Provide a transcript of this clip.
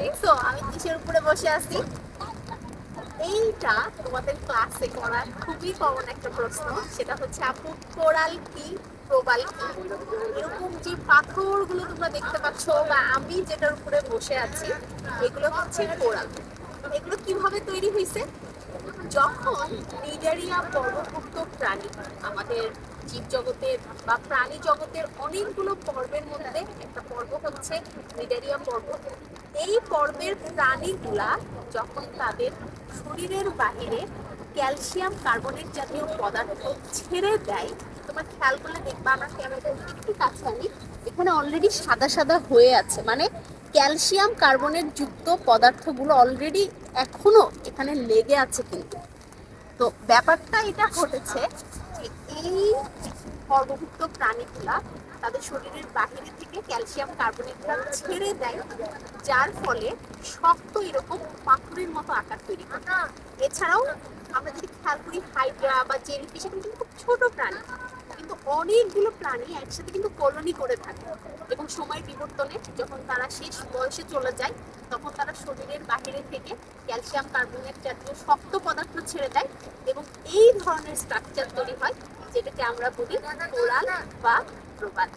দেখছ? আমি কিসের উপরে বসে আছি? এইটা তোমাদের ক্লাসে করা খুবই কমন একটা প্রশ্ন, সেটা হচ্ছে, আপু, কোরাল কি? প্রবাল কি? এরকম যে পাথরগুলো তোমরা দেখতে পাচ্ছ, বা আমি যেটার উপরে বসে আছি, এগুলো হচ্ছে কোরাল। এগুলো কীভাবে তৈরি হয়েছে যখন নিডারিয়া পর্বভুক্ত প্রাণী, আমাদের জীবজগতের বা প্রাণী জগতের অনেকগুলো পর্বের মধ্যে একটা পর্ব হচ্ছে নিডারিয়া পর্ব এই পর্বের প্রাণীগুলা যখন তাদের শরীরের বাহিরে ক্যালসিয়াম কার্বনেট জাতীয় পদার্থ ছেড়ে দেয়, তোমার খেয়াল করলে দেখবা আমরা ক্যামেরাটা একটু কাছে আনি, এখানে অলরেডি সাদা সাদা হয়ে আছে। মানে ক্যালসিয়াম কার্বনেট যুক্ত পদার্থগুলো অলরেডি এখনও এখানে লেগে আছে কিন্তু। তো ব্যাপারটা এটা ঘটেছে যে এই পর্বভুক্ত প্রাণীগুলা তাদের শরীরের বাহিরে থেকে ক্যালসিয়াম কার্বনেটটা ছেড়ে দেয়, যার ফলে শক্ত এরকম পাথরের মতো আকার তৈরি করে এছাড়াও আমরা যদি খেয়াল করি, হাইড্রা বা জেলিফিশ এগুলো কিন্তু খুব ছোট প্রাণী, কিন্তু অনেকগুলো প্রাণী একসাথে কিন্তু কলোনি করে থাকে এবং সময় বিবর্তনে যখন তারা শেষ বয়সে চলে যায়, তখন তারা শরীরের বাহিরে থেকে ক্যালসিয়াম কার্বনেট জাতীয় শক্ত পদার্থ ছেড়ে দেয় এবং এই ধরনের স্ট্রাকচার তৈরি হয় যেটাকে আমরা বলি কোরাল বা প্রবাল।